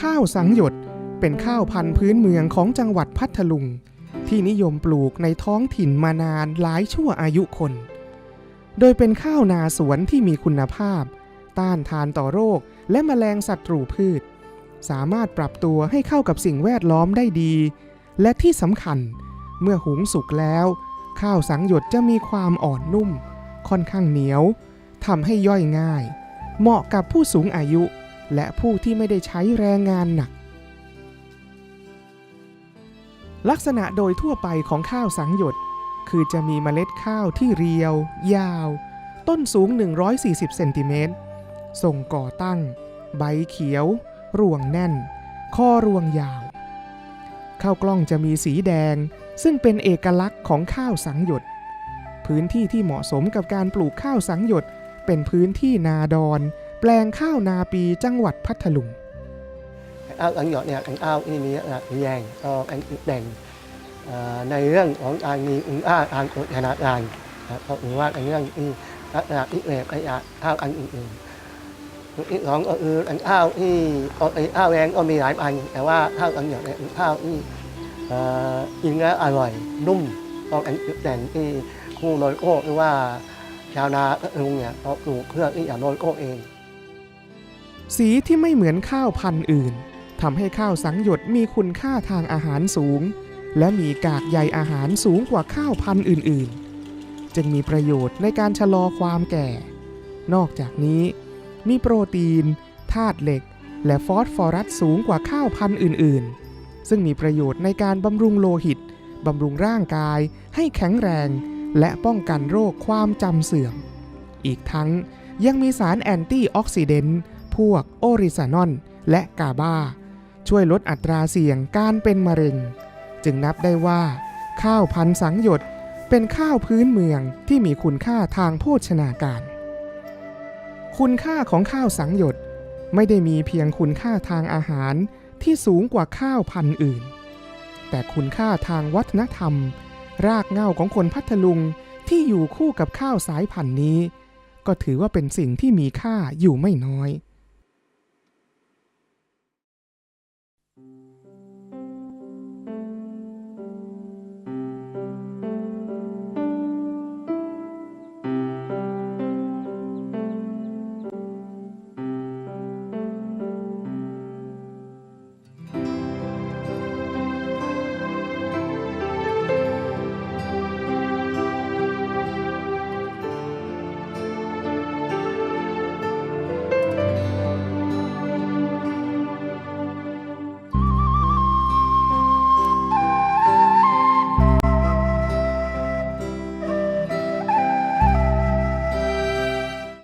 ข้าวสังหยดเป็นข้าวพันธุ์พื้นเมืองของจังหวัดพัทลุง ที่นิยมปลูกในท้องถิ่นมานานหลายชั่วอายุคน โดยเป็นข้าวนาสวนที่มีคุณภาพ ต้านทานต่อโรคและแมลงศัตรูพืช สามารถปรับตัวให้เข้ากับสิ่งแวดล้อมได้ดี และที่สำคัญ เมื่อหุงสุกแล้ว ข้าวสังหยดจะมีความอ่อนนุ่ม ค่อนข้างเหนียวทำให้ย่อยง่าย เหมาะกับผู้สูงอายุ และผู้ที่ไม่ได้ใช้แรงงานหนัก ลักษณะโดยทั่วไปของข้าวสังหยด คือจะมีเมล็ดข้าวที่เรียว ยาว ต้นสูง 140 เซนติเมตรส่งก่อตั้ง ใบเขียว รวงแน่น ข้อรวงยาว ข้าวกล้องจะมีสีแดง ซึ่งเป็นเอกลักษณ์ของข้าวสังหยด พื้นที่ที่เหมาะสมกับการปลูกข้าวสังหยด เป็นพื้นที่นาดอน แปลงข้าวนาปีจังหวัดพัทลุง อ้าวอังหยอดเนี่ยอังอ้าวอีนี้หลักแยงก็อันแดงในเรื่องของการมีอุ้งอ้างอางอชนาการก็ถือว่าในเรื่องที่ลักษณะที่เอกไอ้ข้าวอันอื่นๆ หยอดเนี่ยข้าวที่กินแล้วอร่อยนุ่มก็อันแดงที่คู่โรยโก้หรือว่าชาวนาลุงเนี่ยเขาปลูกเพื่อที่จะโรยโก้เอง สีที่ไม่เหมือนข้าวพันธุ์อื่นทำให้ข้าวสังหยดมีคุณค่าทางอาหารสูง และมีกากใยอาหารสูงกว่าข้าวพันธุ์อื่น ๆ จึงมีประโยชน์ในการชะลอความแก่ นอกจากนี้ มีโปรตีน ธาตุเหล็ก และฟอสฟอรัสสูงกว่าข้าวพันธุ์อื่น ๆ ซึ่งมีประโยชน์ในการบำรุงโลหิต บำรุงร่างกาย ให้แข็งแรง และป้องกันโรคความจำเสื่อม อีกทั้งยังมีสารแอนตี้ออกซิเดนต์พวกโอริซานอลและกาบาช่วยลดอัตราเสี่ยงการเป็นมะเร็ง จึงนับได้ว่า ข้าวพันธุ์สังหยดเป็นข้าวพื้นเมืองที่มีคุณค่าทางโภชนาการ คุณค่าของข้าวสังหยดไม่ได้มีเพียงคุณค่าทางอาหารที่สูงกว่าข้าวพันธุ์อื่น แต่คุณค่าทางวัฒนธรรม รากเหง้าของคนพัทลุงที่อยู่คู่กับข้าวสายพันธุ์นี้ ก็ถือว่าเป็นสิ่งที่มีค่าอยู่ไม่น้อย